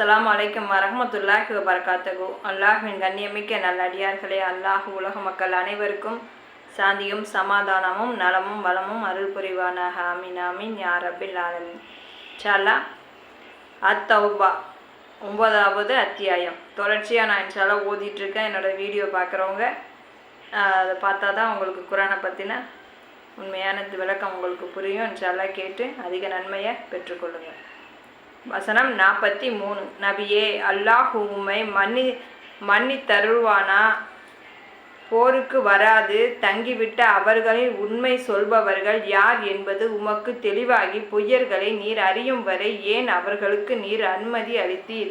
அஸ்லாம் அலைக்கும் வரஹ்மத்துல்லாஹி வபரகாத்தகு அல்லாஹின் கண்ணியமிக்க நல்லடியார்களே அல்லாஹ் உலக மக்கள் அனைவருக்கும் சாந்தியும் சமாதானமும் நலமும் வளமும் அருள் புரிவானாக. ஆமீன் ஆமீன். யார் அபில் ஆலமீன். சாலா அத்தௌபா ஒன்பதாவது அத்தியாயம். தொடர்ச்சியாக நான் இன்ஷால்லா ஓதிட்டுருக்கேன். என்னோடய என்னோட வீடியோ பார்க்குறவங்க அதை பார்த்தா தான் உங்களுக்கு குரானை பற்றின உண்மையான விளக்கம் உங்களுக்கு புரியும். இன்ஷால்லா கேட்டு அதிக நன்மையை பெற்றுக்கொள்ளுங்கள். வசனம் நாற்பத்தி மூணு நபியே அல்லாஹ் உம்மை மன்னி மன்னி தருவானா போருக்கு வராது தங்கிவிட்ட அவர்களின் உண்மை சொல்பவர்கள் யார் என்பது உமக்கு தெளிவாகி பொய்யர்களை நீர் அறியும் வரை ஏன் அவர்களுக்கு நீர் அனுமதி அளித்தீர்?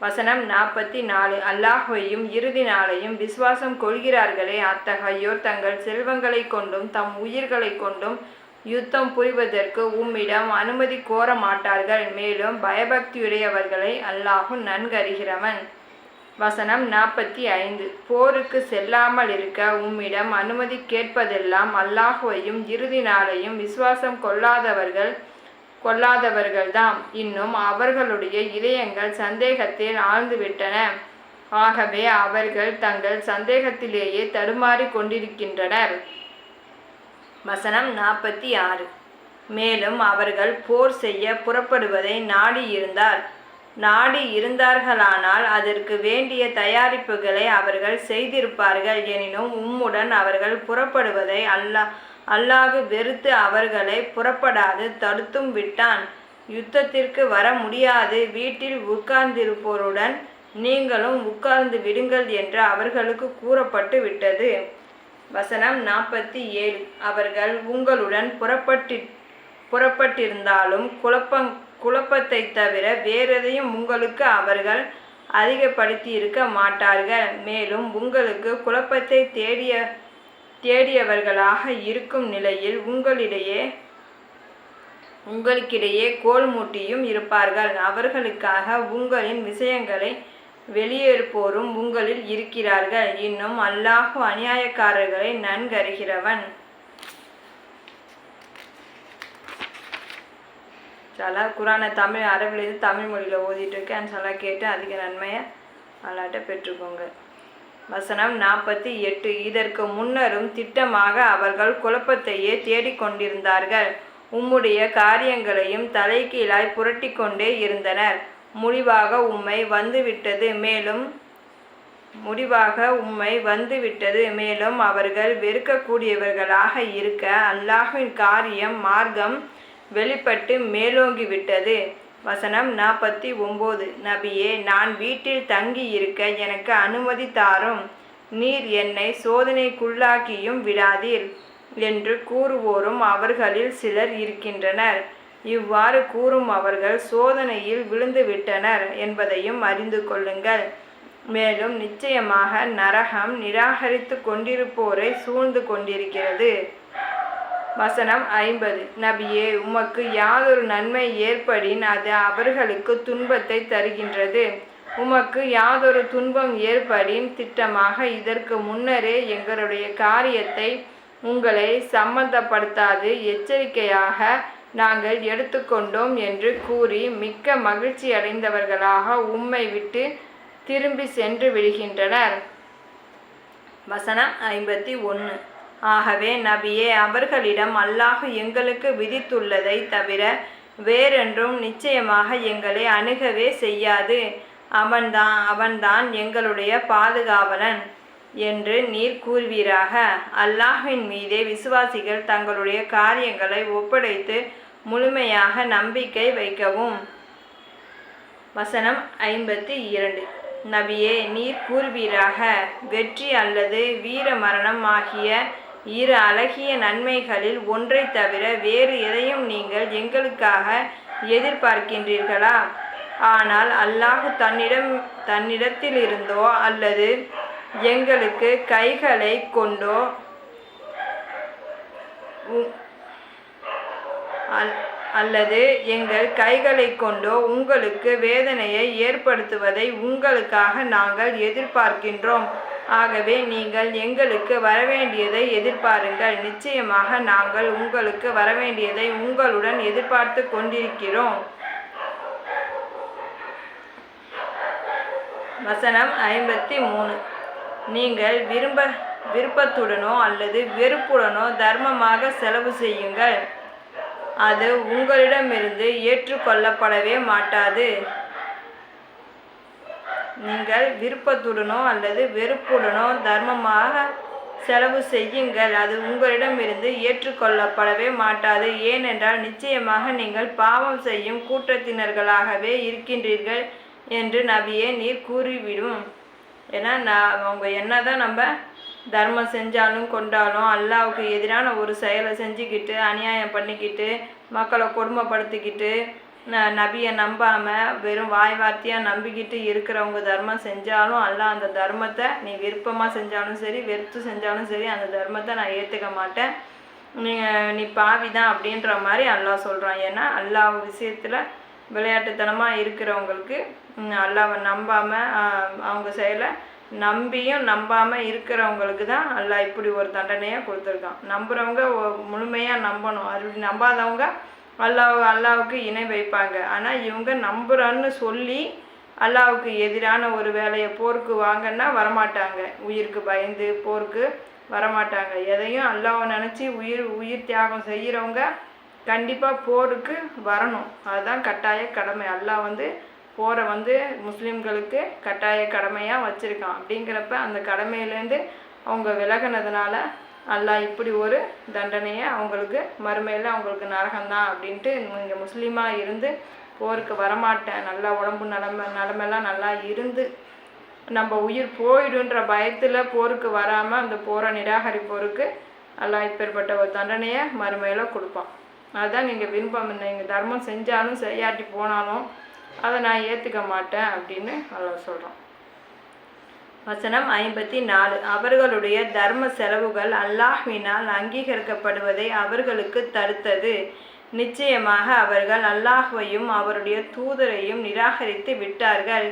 வசனம் நாற்பத்தி நாலு அல்லாஹையும் இறுதி நாளையும் விசுவாசம் கொள்கிறார்களே அத்தகையோர் தங்கள் செல்வங்களை கொண்டும் தம் உயிர்களை கொண்டும் யுத்தம் புரிவதற்கு உம்மிடம் அனுமதி கோர மாட்டார்கள். மேலும் பயபக்தியுடையவர்களை அல்லாஹு நன்கறிகிறவன். வசனம் நாற்பத்தி ஐந்து போருக்கு செல்லாமல் இருக்க உம்மிடம் அனுமதி கேட்பதெல்லாம் அல்லாஹுவையும் இறுதி நாளையும் விசுவாசம் கொள்ளாதவர்கள் கொள்ளாதவர்கள்தாம். இன்னும் அவர்களுடைய இதயங்கள் சந்தேகத்தில் ஆழ்ந்துவிட்டன. ஆகவே அவர்கள் தங்கள் சந்தேகத்திலேயே தடுமாறி கொண்டிருக்கின்றனர் வசனம் நாற்பத்தி ஆறு. மேலும் அவர்கள் போர் செய்ய புறப்படுவதை நாடி இருந்தார். நாடி இருந்தார்களானால் அதற்கு வேண்டிய தயாரிப்புகளை அவர்கள் செய்திருப்பார்கள். எனினும் உம்முடன் அவர்கள் புறப்படுவதை அல்லா அல்லாஹு வெறுத்து அவர்களை புறப்படாது தடுத்தும் விட்டான். யுத்தத்திற்கு வர முடியாது. வீட்டில் உட்கார்ந்திருப்போருடன் நீங்களும் உட்கார்ந்து விடுங்கள் என்று அவர்களுக்கு கூறப்பட்டு விட்டது வசனம் நாற்பத்தி ஏழு. அவர்கள் உங்களுடன் புறப்பட்டு புறப்பட்டிருந்தாலும் குழப்பங் குழப்பத்தை தவிர வேறெதையும் உங்களுக்கு அவர்கள் அதிகப்படுத்தி இருக்க மாட்டார்கள். மேலும் உங்களுக்கு குழப்பத்தை தேடிய தேடியவர்களாக இருக்கும் நிலையில் உங்களிடையே உங்களுக்கிடையே கோல் மூட்டியும் இருப்பார்கள். அவர்களுக்காக உங்களின் விஷயங்களை வெளியேறுப்போரும் உங்களில் இருக்கிறார்கள். இன்னும் அல்லாஹு அநியாயக்காரர்களை நன்கருகிறவன் சலா குரானை தமிழ் அரபிலேருந்து தமிழ் மொழியில் ஓதிட்டு இருக்கேன். சலா கேட்டு அதிக நன்மையை அல்லாட்ட பெற்றுக்கோங்க. வசனம் நாற்பத்தி எட்டு. இதற்கு முன்னரும் திட்டமாக அவர்கள் குழப்பத்தையே தேடிக்கொண்டிருந்தார்கள் உம்முடைய காரியங்களையும் தலைகீழாய் புரட்டி கொண்டே இருந்தனர். முடிவாக உம்மை வந்துவிட்டது மேலும் முடிவாக உம்மை வந்துவிட்டது மேலும் அவர்கள் வெறுக்கக்கூடியவர்களாக இருக்க அல்லாஹின் காரியம் மார்க்கம் வெளிப்பட்டு மேலோங்கிவிட்டது. வசனம் நாற்பத்தி ஒம்பது நபியே நான் வீட்டில் தங்கி இருக்க எனக்கு அனுமதி தாரும். நீர் என்னை சோதனைக்குள்ளாக்கியும் விடாதீர் என்று கூறுவோரும் அவர்களில் சிலர் இருக்கின்றனர். இவ்வாறு கூறும் அவர்கள் சோதனையில் விழுந்து விட்டனர் என்பதையும் அறிந்து கொள்ளுங்கள். மேலும் நிச்சயமாக நரகம் நிராகரித்து கொண்டிருப்போரை சூழ்ந்து கொண்டிருக்கிறது. வசனம் ஐம்பது. நபியே உமக்கு யாதொரு நன்மை ஏற்படின் அது அவர்களுக்கு துன்பத்தை தருகின்றது. உமக்கு யாதொரு துன்பம் ஏற்படின் திட்டமாக இதற்கு முன்னரே எங்களுடைய காரியத்தை உங்களை சம்மந்தப்படுத்தாது எச்சரிக்கையாக நாங்கள் எடுத்துக்கொண்டோம் என்று கூறி மிக்க மகிழ்ச்சி அடைந்தவர்களாக உம்மை விட்டு திரும்பி சென்று விடுகின்றனர். வசனம் ஐம்பத்தி ஒன்று. ஆகவே நபியே அவர்களிடம் அல்லாஹ் எங்களுக்கு விதித்துள்ளதை தவிர வேறென்றும் நிச்சயமாக எங்களை அணுகவே செய்யாது. அவன்தான் அவன்தான் எங்களுடைய பாதுகாவலன் என்று நீர் கூறுவீராக. அல்லாஹின் மீதே விசுவாசிகள் தங்களுடைய காரியங்களை ஒப்படைத்து முழுமையாக நம்பிக்கை வைக்கவும். வசனம் ஐம்பத்தி இரண்டு. நபியே நீர் கூறுவீராக. வெற்றி அல்லது வீர மரணம் ஆகிய இரு அழகிய நன்மைகளில் ஒன்றை தவிர வேறு எதையும் நீங்கள் எங்களுக்காக எதிர்பார்க்கின்றீர்களா? ஆனால் அல்லாஹ் தன்னிடம் தன்னிடத்திலிருந்தோ அல்லது எங்களுக்கு கைகளை கொண்டோ அல்லது எங்கள் கைகளை கொண்டோ உங்களுக்கு வேதனையை ஏற்படுத்துவதை உங்களுக்காக நாங்கள் எதிர்பார்க்கின்றோம். ஆகவே நீங்கள் எங்களுக்கு வரவேண்டியதை எதிர்பாருங்கள். நிச்சயமாக நாங்கள் உங்களுக்கு வரவேண்டியதை உங்களுடன் எதிர்பார்த்து கொண்டிருக்கிறோம். வசனம் ஐம்பத்தி மூணு. நீங்கள் விரும்ப விருப்பத்துடனோ அல்லது வெறுப்புடனோ தர்மமாக செலவு செய்யுங்கள். அது உங்களிடமிருந்து ஏற்றுக்கொள்ளப்படவே மாட்டாது. நீங்கள் விருப்பத்துடனோ அல்லது வெறுப்புடனோ தர்மமாக செலவு செய்யுங்கள். அது உங்களிடமிருந்து ஏற்றுக்கொள்ளப்படவே மாட்டாது. ஏனென்றால் நிச்சயமாக நீங்கள் பாவம் செய்யும் கூட்டத்தினர்களாகவே இருக்கின்றீர்கள் என்று நபியே நீர் கூறிவிடும். ஏன்னா நான் அவங்க என்ன தான் நம்ம தர்மம் செஞ்சாலும் கொண்டாலும் அல்லாவுக்கு எதிரான ஒரு செயலை செஞ்சுக்கிட்டு அநியாயம் பண்ணிக்கிட்டு மக்களை கொடுமைப்படுத்திக்கிட்டு நபியை நம்பாமல் வெறும் வாய் வார்த்தையாக நம்பிக்கிட்டு இருக்கிறவங்க தர்மம் செஞ்சாலும் அல்லாஹ் அந்த தர்மத்தை நீ விருப்பமாக செஞ்சாலும் சரி வெறுத்து செஞ்சாலும் சரி அந்த தர்மத்தை நான் ஏற்றுக்க மாட்டேன். நீ நீ பாவி தான் அப்படின்ற மாதிரி அல்லாஹ் சொல்கிறான் ஏன்னா அல்லாஹ் விஷயத்தில் விளையாட்டுத்தனமாக இருக்கிறவங்களுக்கு அல்லாவை நம்பாமல் அவங்க செயலை நம்பியும் நம்பாமல் இருக்கிறவங்களுக்கு தான் அல்லாஹ் இப்படி ஒரு தண்டனையை கொடுத்துருக்கான். நம்புகிறவங்க முழுமையாக நம்பணும். அப்படி நம்பாதவங்க அல்லாஹ் அல்லாவுக்கு இணை வைப்பாங்க. ஆனால் இவங்க நம்புறன்னு சொல்லி அல்லாவுக்கு எதிரான ஒரு வேலையை போருக்கு வாங்கன்னா வரமாட்டாங்க. உயிருக்கு பயந்து போருக்கு வரமாட்டாங்க. எதையும் அல்லாவை நினச்சி உயிர் உயிர் தியாகம் செய்கிறவங்க கண்டிப்பாக போருக்கு வரணும். அதுதான் கட்டாய கடமை. அல்லாஹ் வந்து போரை வந்து முஸ்லீம்களுக்கு கட்டாய கடமையாக வச்சுருக்கான். அப்படிங்கிறப்ப அந்த கடமையிலேருந்து அவங்க விலகினதுனால அல்லாஹ் இப்படி ஒரு தண்டனையை அவங்களுக்கு மறுமையில் அவங்களுக்கு நரகம்தான் அப்படின்ட்டு நீங்கள் முஸ்லீமாக இருந்து போருக்கு வரமாட்டேன். நல்லா உடம்பு நிலமை நிலமெல்லாம் நல்லா இருந்து நம்ம உயிர் போயிடுன்ற பயத்தில் போருக்கு வராமல் அந்த போரை நிராகரிப்போருக்கு அல்லாஹ் இப்பேற்பட்ட ஒரு தண்டனையை மறுமையில் கொடுப்பான். அதுதான் நீங்கள் விருப்பம் நீங்கள் தர்மம் செஞ்சாலும் செய்யாட்டி போனாலும் அதை நான் ஏற்றுக்க மாட்டேன் அப்படின்னு அல்லாஹ் சொல்கிறான் வசனம் ஐம்பத்தி நாலு. அவர்களுடைய தர்ம செலவுகள் அல்லாஹ்வினால் அங்கீகரிக்கப்படுவதை அவர்களுக்கு தடுத்தது. நிச்சயமாக அவர்கள் அல்லாஹ்வையும் அவருடைய தூதரையும் நிராகரித்து விட்டார்கள்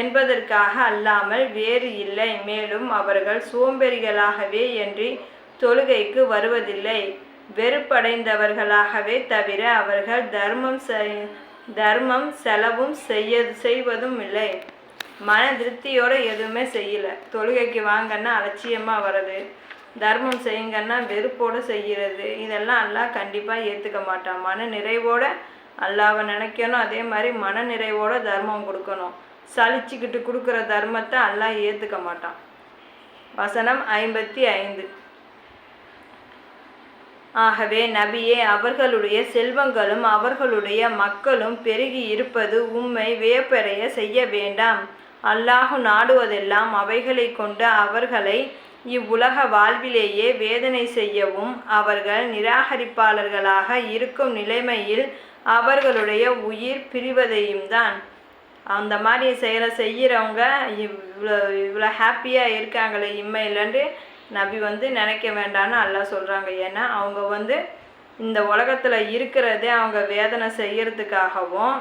என்பதற்காக அல்லாமல் வேறு இல்லை. மேலும் அவர்கள் சோம்பேறிகளாகவே என்று தொழுகைக்கு வருவதில்லை. வெறுப்படைந்தவர்களாகவே தவிர அவர்கள் தர்மம் தர்மம் செலவும் செய்ய செய்வதும் இல்லை மன திருப்தியோடு எதுவுமே செய்யலை. தொழுகைக்கு வாங்கன்னா அலட்சியமாக வர்றது. தர்மம் செய்யுங்கன்னா வெறுப்போடு செய்கிறது. இதெல்லாம் அல்லாஹ் கண்டிப்பாக ஏற்றுக்க மாட்டான். மன நிறைவோட அல்லாவை நினைக்கணும். அதே மாதிரி மன நிறைவோட தர்மம் கொடுக்கணும். சலிச்சுக்கிட்டு கொடுக்குற தர்மத்தை அல்லாஹ் ஏற்றுக்க மாட்டான். வசனம் ஐம்பத்தி ஐந்து. ஆகவே நபியே அவர்களுடைய செல்வங்களும் அவர்களுடைய மக்களும் பெருகி இருப்பது உம்மை வியப்படைய செய்ய வேண்டாம். அல்லாஹு நாடுவதெல்லாம் அவைகளை கொண்டு அவர்களை இவ்வுலக வாழ்விலேயே வேதனை செய்யவும் அவர்கள் நிராகரிப்பாளர்களாக இருக்கும் நிலைமையில் அவர்களுடைய உயிர் பிரிவதையும் தான். அந்த மாதிரி செயலை செய்கிறவங்க இவ்வளோ இவ்வளோ ஹாப்பியாக இருக்காங்களே இம்மையிலன்று நபி வந்து நினைக்க வேண்டாம்னு அல்லாஹ் சொல்கிறாங்க ஏன்னா அவங்க வந்து இந்த உலகத்தில் இருக்கிறதே அவங்க வேதனை செய்கிறதுக்காகவும்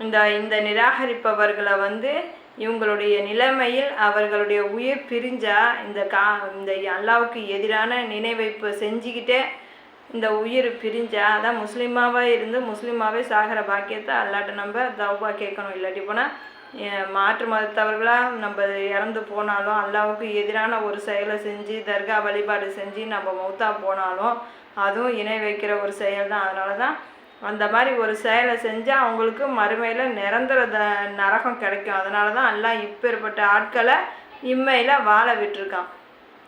இந்த இந்த நிராகரிப்பவர்களை வந்து இவங்களுடைய நிலைமையில் அவர்களுடைய உயிர் பிரிஞ்சா இந்த கா இந்த அல்லாவுக்கு எதிரான நினைவைப்பு செஞ்சுக்கிட்டே இந்த உயிர் பிரிஞ்சா அதான் முஸ்லீமாவே இருந்து முஸ்லீமாவே சாகிற பாக்கியத்தை அல்லாட்ட நம்ம தௌபா கேட்கணும். இல்லாட்டி போனால் மாற்று மதத்தவர்களாக நம்ம இறந்து போனாலும் அல்லாவுக்கு எதிரான ஒரு செயலை செஞ்சு தர்கா வழிபாடு செஞ்சு நம்ம மௌத்தா போனாலும் அதுவும் இணை வைக்கிற ஒரு செயல் தான் அதனால தான் அந்த மாதிரி ஒரு செயலை செஞ்சால் அவங்களுக்கு மறுமையில் நிரந்தர த நரகம் கிடைக்கும். அதனால தான் எல்லாம் இப்பேற்பட்ட ஆட்களை இம்மையில் வாழ விட்டுருக்கான்.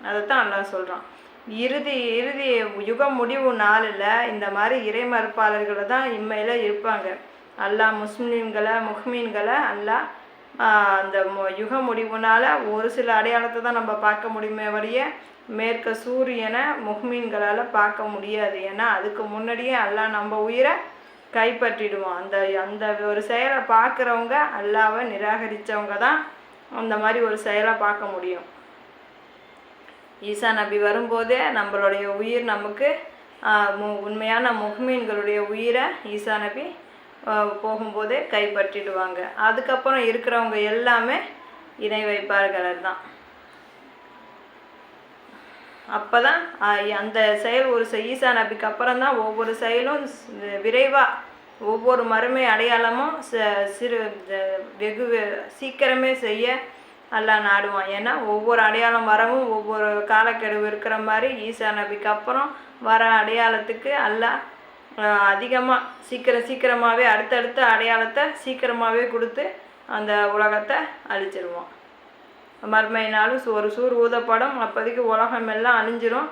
அதைத்தான் எல்லாம் சொல்கிறான் இறுதி இறுதி யுக முடிவு நாளில் இந்த மாதிரி இறைமறுப்பாளர்கள் தான் இம்மையில் இருப்பாங்க. அல்லாஹ் முஸ்லீம்களை முஹ்மீன்களை அல்லாஹ் அந்த யுக முடிவுனால் ஒரு சில அடையாளத்தை தான் நம்ம பார்க்க முடியுமே வழிய மேற்க சூரியனை முஹ்மீன்களால் பார்க்க முடியாது. ஏன்னா அதுக்கு முன்னாடியே அல்லாஹ் நம்ம உயிரை கைப்பற்றிடுவோம் அந்த அந்த ஒரு செயலை பார்க்குறவங்க அல்லாவை நிராகரித்தவங்க தான் அந்த மாதிரி ஒரு செயலை பார்க்க முடியும். ஈசா நபி வரும்போதே நம்மளுடைய உயிர் நமக்கு மு- உண்மையான முஹ்மீன்களுடைய உயிரை ஈசா நபி போகும்போதே கைப்பற்றிடுவாங்க. அதுக்கப்புறம் இருக்கிறவங்க எல்லாமே இணை வைப்பார்கள் தான் அப்போ தான் அந்த செயல் ஒரு ஈசா நபிக்கு அப்புறம் தான் ஒவ்வொரு செயலும் விரைவாக ஒவ்வொரு மறுமை அடையாளமும் ச- சிறு வெகு சீக்கிரமே செய்ய நல்லா நாடுவான். ஏன்னா ஒவ்வொரு அடையாளம் வரவும் ஒவ்வொரு காலக்கெடுவு இருக்கிற மாதிரி ஈசா நபிக்கு அப்புறம் வர அடையாளத்துக்கு அல்லாஹ் அதிகமாக சீக்கிரம் சீக்கிரமாகவே அடுத்தடுத்த அடையாளத்தை சீக்கிரமாகவே கொடுத்து அந்த உலகத்தை அழிச்சிருவோம். மறுமையினாலும் ஒரு சூர் ஊதப்படும். அப்போதைக்கு உலகம் எல்லாம் அழிஞ்சிரும்.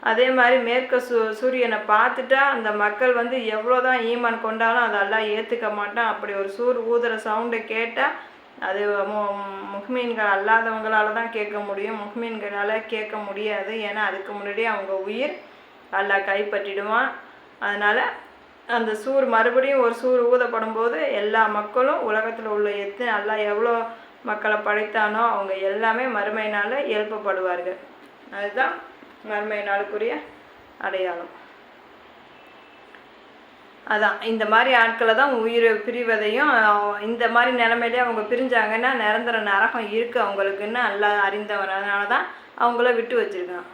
அதே மாதிரி மேற்க சூ சூரியனை பார்த்துட்டா அந்த மக்கள் வந்து எவ்வளோ தான் ஈமான் கொண்டாலும் அதெல்லாம் ஏற்றுக்க மாட்டான். அப்படி ஒரு சூர் ஊதுற சவுண்டை கேட்டால் அது மு- முஹ்மீன்கள் அல்லாதவங்களால தான் கேட்க முடியும். முஹ்மீன்களால் கேட்க முடியாது. ஏன்னா அதுக்கு முன்னாடி அவங்க உயிர் நல்லா கைப்பற்றிடுவான். அதனால் அந்த சூர் மறுபடியும் ஒரு சூர் ஊதப்படும் போது எல்லா மக்களும் உலகத்தில் உள்ள எத்தனை நல்லா எவ்வளோ மக்களை படைத்தானோ அவங்க எல்லாமே மறுமையினால் எழுப்பப்படுவார்கள். அதுதான் மறுமை நாளுக்குரிய அடையாளம். அதான் இந்த மாதிரி ஆட்களை தான் உயிர் பிரிவதையும் இந்த மாதிரி நிலமையிலே அவங்க பிரிஞ்சாங்கன்னா நிரந்தர நரகம் இருக்குது அவங்களுக்குன்னு நல்லா அறிந்தவன். அதனால தான் அவங்கள விட்டு வச்சிருக்கான்.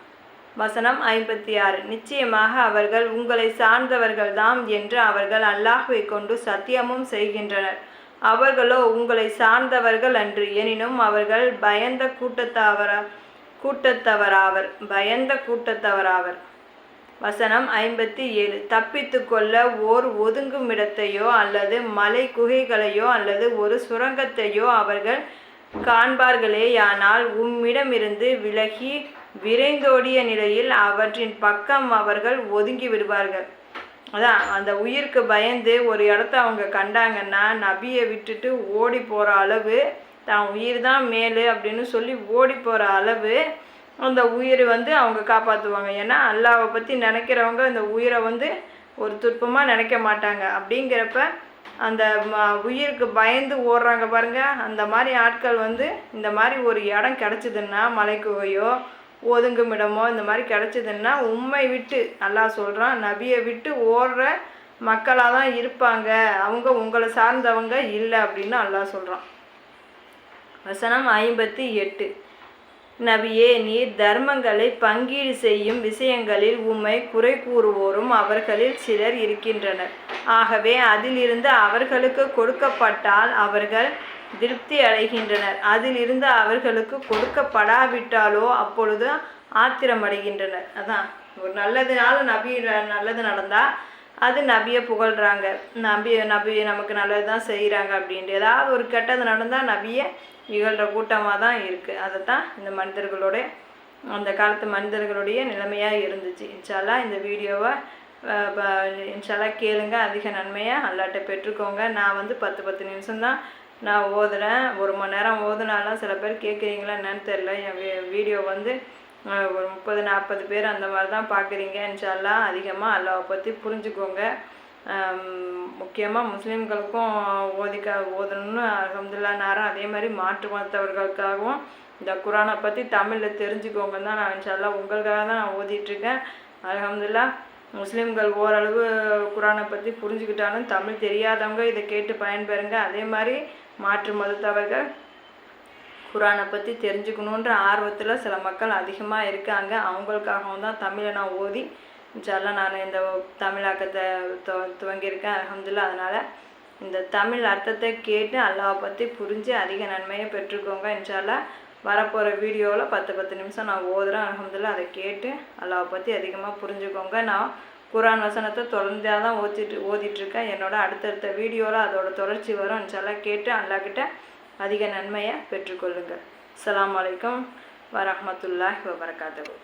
வசனம் ஐம்பத்தி ஆறு நிச்சயமாக அவர்கள் உங்களை சார்ந்தவர்கள்தாம் என்று அவர்கள் அல்லாஹுவை கொண்டு சத்தியமும் செய்கின்றனர். அவர்களோ உங்களை சார்ந்தவர்கள் அன்று. எனினும் அவர்கள் பயந்த கூட்டத்தவர கூட்டத்தவராவர். பயந்த கூட்டத்தவராவர். வசனம் ஐம்பத்தி ஏழு தப்பித்து கொள்ள ஓர் ஒதுங்குமிடத்தையோ அல்லது மலை குகைகளையோ அல்லது ஒரு சுரங்கத்தையோ அவர்கள் காண்பார்களேயானால் உம்மிடமிருந்து விலகி விரைந்தோடிய நிலையில் அவற்றின் பக்கம் அவர்கள் ஒதுங்கி விடுவார்கள். அதான் அந்த உயிருக்கு பயந்து ஒரு இடத்த அவங்க கண்டாங்கன்னா நபியை விட்டுட்டு ஓடி போகிற அளவு தான் உயிர் தான் மேலு அப்படின்னு சொல்லி ஓடி போகிற அளவு அந்த உயிர் வந்து அவங்க காப்பாற்றுவாங்க ஏன்னா அல்லாவை பற்றி நினைக்கிறவங்க அந்த உயிரை வந்து ஒரு துற்பமாக நினைக்க மாட்டாங்க. அப்படிங்கிறப்ப அந்த ம- உயிருக்கு பயந்து ஓடுறாங்க பாருங்கள் அந்த மாதிரி ஆட்கள் வந்து இந்த மாதிரி ஒரு இடம் கிடச்சிதுன்னா மலைக்குகையோ ஒதுங்குமிடமோ இந்த மாதிரி கிடச்சிதுன்னா உண்மை விட்டு நல்லா சொல்கிறான் நபியை விட்டு ஓடுற மக்களாக தான் இருப்பாங்க. அவங்க உங்களை சார்ந்தவங்க இல்லை அப்படின்னு நல்லா சொல்கிறான் வசனம் ஐம்பத்தி எட்டு. நபியே நீர் தர்மங்களை பங்கீடு செய்யும் விஷயங்களில் உம்மை குறை கூறுவோரும் அவர்களில் சிலர் இருக்கின்றனர். ஆகவே அதிலிருந்து அவர்களுக்கு கொடுக்கப்பட்டால் அவர்கள் திருப்தி அடைகின்றனர். அதிலிருந்து அவர்களுக்கு கொடுக்கப்படாவிட்டாலோ அப்பொழுது ஆத்திரமடைகின்றனர். அதான். ஒரு நல்லதுனால நபி நல்லது நடந்தால் அது நபியை புகழ்கிறாங்க நபி நபி நமக்கு நல்லது தான் செய்கிறாங்க அப்படின்ட்டு. ஏதாவது ஒரு கெட்டது நடந்தால் நபியை இகழ்கிற கூட்டமாக தான் இருக்குது அதை தான் இந்த மனிதர்களோட அந்த காலத்து மனிதர்களுடைய நிலைமையாக இருந்துச்சு. இன்ஷால்லா இந்த வீடியோவை ப- இன்ஷால்லா கேளுங்க. அதிக நன்மையாக அல்லாட்ட பெற்றுக்கோங்க. நான் வந்து பத்து பத்து நிமிஷம்தான் நான் ஓதுனேன் ஒரு மணி நேரம் ஓதுனாலாம் சில பேர் கேட்குறீங்களா என்னன்னு தெரில என் வீ- வீடியோ வந்து ஒரு முப்பது நாற்பது பேர் அந்த மாதிரி தான் பார்க்குறீங்க இன்ஷால்லா அதிகமாக அல்லாவை பற்றி புரிஞ்சுக்கோங்க. முக்கியமாக முஸ்லீம்களுக்கும் ஓதிக்க ஓதணும்னு அலமதுல்லா நேரம் அதே மாதிரி மாற்று மதத்தவர்களுக்காகவும் இந்த குரானை பற்றி தமிழில் தெரிஞ்சுக்கோங்கன்னு தான் நான் இன்ஷால்லா உங்களுக்காக தான் நான் ஓதிட்டுருக்கேன். அலமதுல்லா முஸ்லீம்கள் ஓரளவு குரானை பற்றி புரிஞ்சுக்கிட்டாலும் தமிழ் தெரியாதவங்க இதை கேட்டு பயன்பெறுங்க. அதே மாதிரி மாற்று மதத்தவர்கள் குரானை பற்றி தெரிஞ்சுக்கணுன்ற ஆர்வத்தில் சில மக்கள் அதிகமாக இருக்காங்க. அவங்களுக்காகவும் தான் தமிழை நான் ஓதி இன்ஷால்லாம் நான் இந்த தமிழாக்கத்தை துவ துவங்கியிருக்கேன். அலமதுல்லா அதனால் இந்த தமிழ் அர்த்தத்தை கேட்டு அல்லாவை பற்றி புரிஞ்சு அதிக நன்மையை பெற்றுக்கோங்க. இன்ஷால்லா வரப்போகிற வீடியோவில் பத்து பத்து நிமிஷம் நான் ஓதுறேன். அலமதுல்லா அதை கேட்டு அல்லாவை பற்றி அதிகமாக புரிஞ்சுக்கோங்க. நான் குரான் வசனத்தை தொடர்ந்தாக தான் ஓதிட்டு ஓதிட்டுருக்கேன் என்னோட அடுத்தடுத்த வீடியோவில் அதோட தொடர்ச்சி வரும். இன்ஷால்லா கேட்டு அல்லாக்கிட்ட அதிக நன்மையை பெற்றுக்கொள்ளுங்கள் அலாம் வலைக்கம் வரஹ்மத்துல்லாஹி வபரகாத்துஹு.